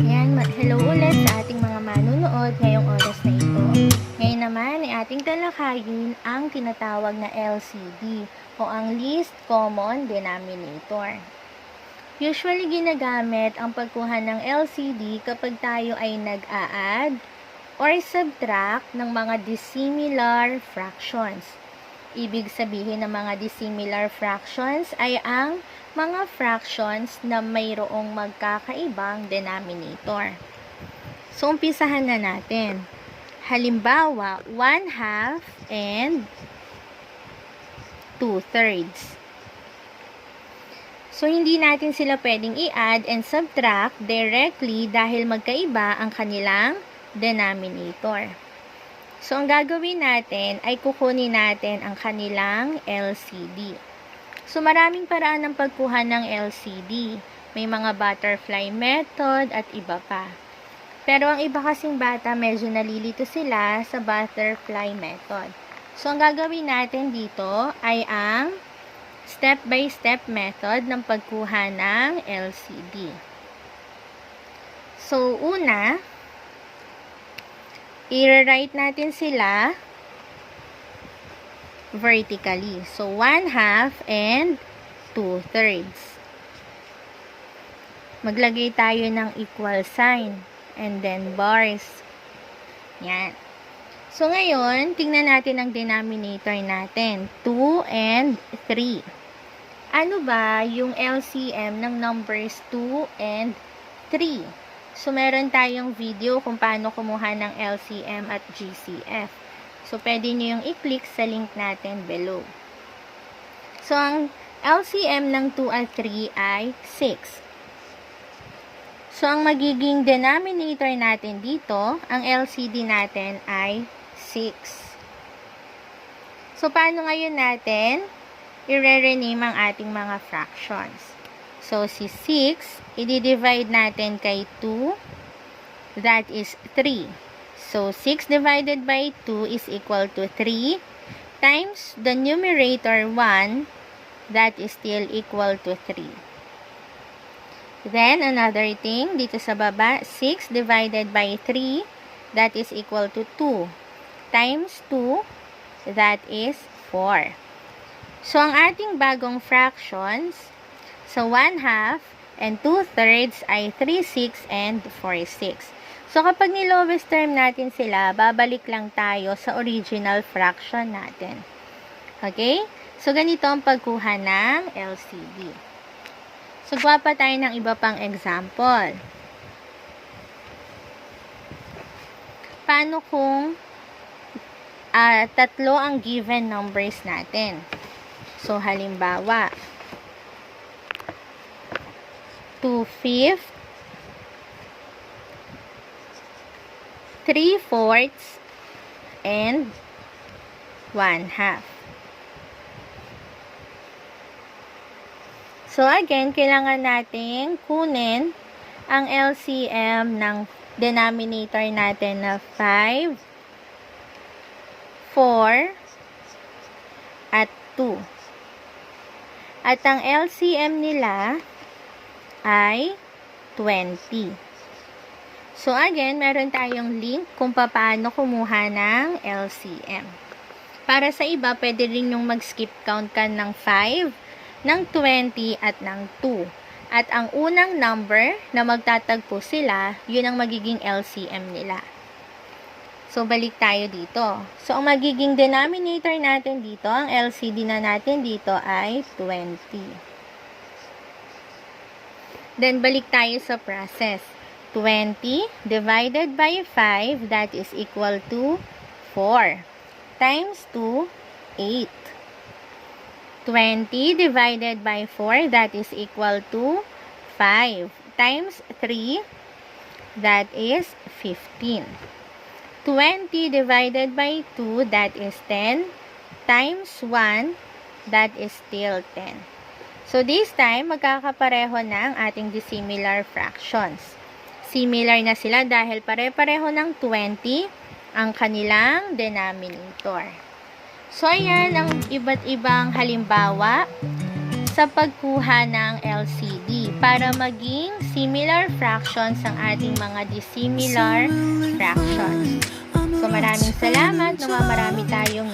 Ayan, hello ulit sa ating mga manunood ngayong oras na ito. Ngayon naman ay ating talakayin ang tinatawag na LCD o ang Least Common Denominator. Usually ginagamit ang pagkuha ng LCD kapag tayo ay nag-a-add or subtract ng mga dissimilar fractions. Ibig sabihin ng mga dissimilar fractions ay ang mga fractions na mayroong magkakaibang denominator. So, umpisahan na natin. Halimbawa, 1 half and 2 thirds. So, hindi natin sila pwedeng i-add and subtract directly dahil magkaiba ang kanilang denominator. So, ang gagawin natin ay kukunin natin ang kanilang LCD. So, maraming paraan ng pagkuha ng LCD. May mga butterfly method at iba pa. Pero ang iba kasing bata, medyo nalilito sila sa butterfly method. So, ang gagawin natin dito ay ang step-by-step method ng pagkuha ng LCD. So, una, i-write natin sila vertically. So, 1 half and 2 thirds. Maglagay tayo ng equal sign and then bars. Yan. So, ngayon, tingnan natin ang denominator natin. 2 and 3. Ano ba yung LCM ng numbers 2 and 3? So, meron tayong video kung paano kumuha ng LCM at GCF. So, pwede nyo yung i-click sa link natin below. So, ang LCM ng 2 at 3 ay 6. So, ang magiging denominator natin dito, ang LCD natin ay 6. So, paano ngayon natin i-rename ang ating mga fractions? So, si 6, i-divide natin kay 2, that is 3. So, 6 divided by 2 is equal to 3 times the numerator 1, that is still equal to 3. Then, another thing, dito sa baba, 6 divided by 3, that is equal to 2. Times 2, that is 4. So, ang ating bagong fractions, so 1 half and 2 thirds ay 3 6 and 4 6. So, kapag ni-lowest term natin sila, babalik lang tayo sa original fraction natin. Okay? So, ganito ang pagkuha ng LCD. So, gawa pa tayo ng iba pang example. Paano kung ah, tatlo ang given numbers natin? So, halimbawa, 2 fifth, 3 fourths, and 1 half. So, again, kailangan nating kunin ang LCM ng denominator natin na 5, 4, at 2. At ang LCM nila ay 20. So, again, meron tayong link kung paano kumuha ng LCM. Para sa iba, pwede rin yung mag-skip count ka ng 5, ng 20 at ng 2. At ang unang number na magtatagpo sila, yun ang magiging LCM nila. So, balik tayo dito. So, ang magiging denominator natin dito, ang LCD na natin dito ay 20. Then, balik tayo sa process. 20 divided by 5, that is equal to 4. Times 2, 8. 20 divided by 4, that is equal to 5. Times 3, that is 15. 20 divided by 2, that is 10. Times 1, that is still 10. So, this time, magkakapareho na ang ating dissimilar fractions. Similar na sila dahil pare-pareho ng 20 ang kanilang denominator. So, ayan ang iba't ibang halimbawa sa pagkuha ng LCD para maging similar fractions ang ating mga dissimilar fractions. So maraming salamat, nawa marami tayong